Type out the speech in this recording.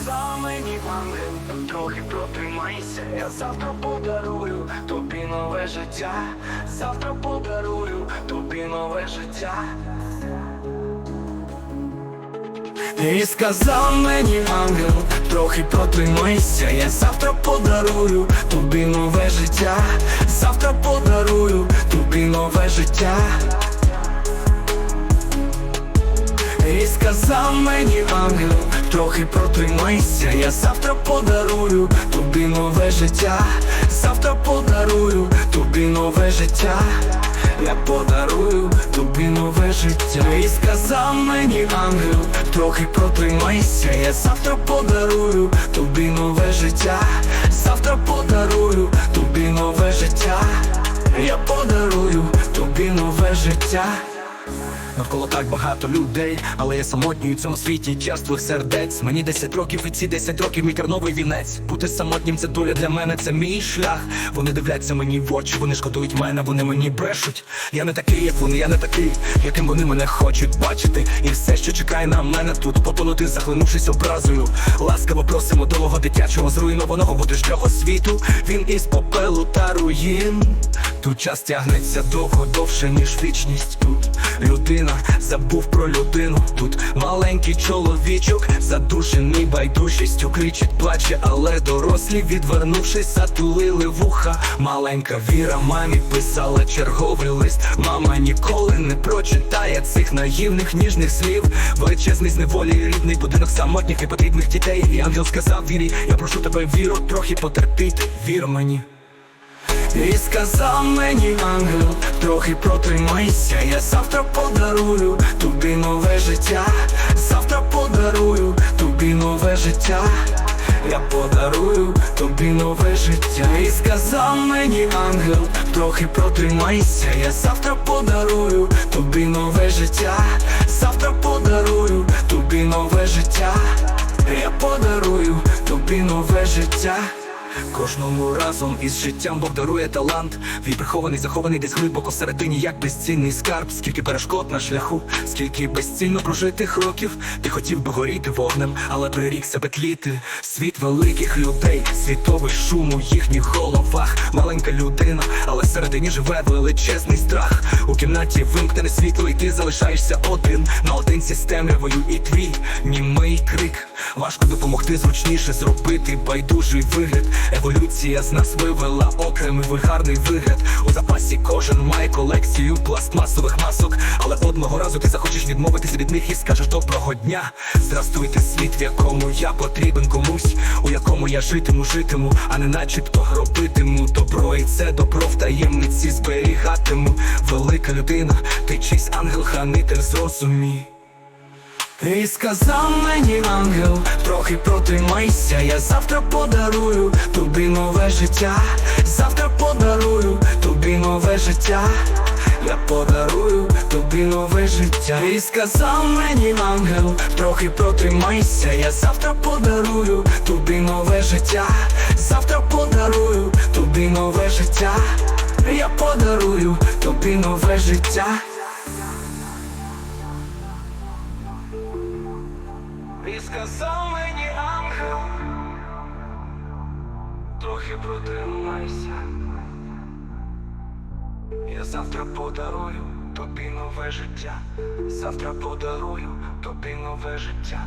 сказав мені ангел, трохи протримайся, я завтра подарую тобі нове життя, завтра подарую тобі нове життя. І сказав мені ангел, трохи протримайся, я завтра подарую тобі нове життя, завтра подарую тобі нове життя. І сказав мені ангел, трохи протримайся, я завтра подарую тобі нове життя, завтра подарую тобі нове життя, я подарую тобі нове життя. І сказав мені ангел, трохи протримайся, я завтра подарую тобі нове життя, завтра подарую тобі нове життя, я подарую тобі нове життя. Навколо так багато людей, але я самотній у цьому світі час твоїх сердець. Мені 10 років і ці 10 років мій терновий вінець. Бути самотнім це доля для мене, це мій шлях. Вони дивляться мені в очі, вони шкодують мене, вони мені брешуть. Я не такий, як вони, я не такий, яким вони мене хочуть бачити. І все, що чекає на мене тут, потонути, захлинувшись образою. Ласкаво просимо довго дитячого зруйнованого будущого світу. Він із попелу та руїн. Тут час тягнеться довго довше, ніж вічність тут. Людина забув про людину. Тут маленький чоловічок, задушений байдужістю, кричить, плаче, але дорослі, відвернувшись, затулили вуха. Маленька віра мамі писала черговий лист. Мама ніколи не прочитає цих наївних ніжних слів. Величезний з неволі, рідний будинок самотніх і потрібних дітей. І ангел сказав вірі, я прошу тебе віру, трохи потерпіти. Вір мені. І сказав мені ангел, трохи протримайся, я завтра подарую тобі нове життя, завтра подарую тобі нове життя, я подарую тобі нове життя. І сказав мені ангел, трохи протримайся, я завтра подарую тобі нове життя, завтра подарую тобі нове життя, я подарую тобі нове життя. Кожному разом із життям Бог дарує талант Твій прихований, захований десь глибоко всередині, як безцінний скарб, скільки перешкод на шляху, скільки безцінно прожитих років, ти хотів би горіти вогнем, але прирік себе тліти. Світ великих людей, світовий шум у їхніх головах. Маленька людина, але всередині живе величезний страх. У кімнаті вимкнене світло, і ти залишаєшся один наодинці з темрявою і твій німий крик. Важко допомогти зручніше зробити байдужий вигляд. Еволюція з нас вивела окремий вульгарний вигляд. У запасі кожен має колекцію пластмасових масок. Але одного разу ти захочеш відмовитися від них і скажеш доброго дня. Здрастуйте світ, в якому я потрібен комусь, у якому я житиму, житиму, а не начебто робитиму добро, і це добро в таємниці зберігатиму. Велика людина, ти чийсь ангел-хранитель, зрозумій. І сказав мені ангел, трохи протримайся, я завтра подарую тобі нове життя, завтра подарую тобі нове життя, я подарую тобі нове життя. І сказав мені ангел, трохи протримайся, я завтра подарую тобі нове життя, завтра подарую тобі нове життя, я подарую тобі нове життя. Трохи протримайся. Я завтра подарую тобі нове життя. Завтра подарую тобі нове життя.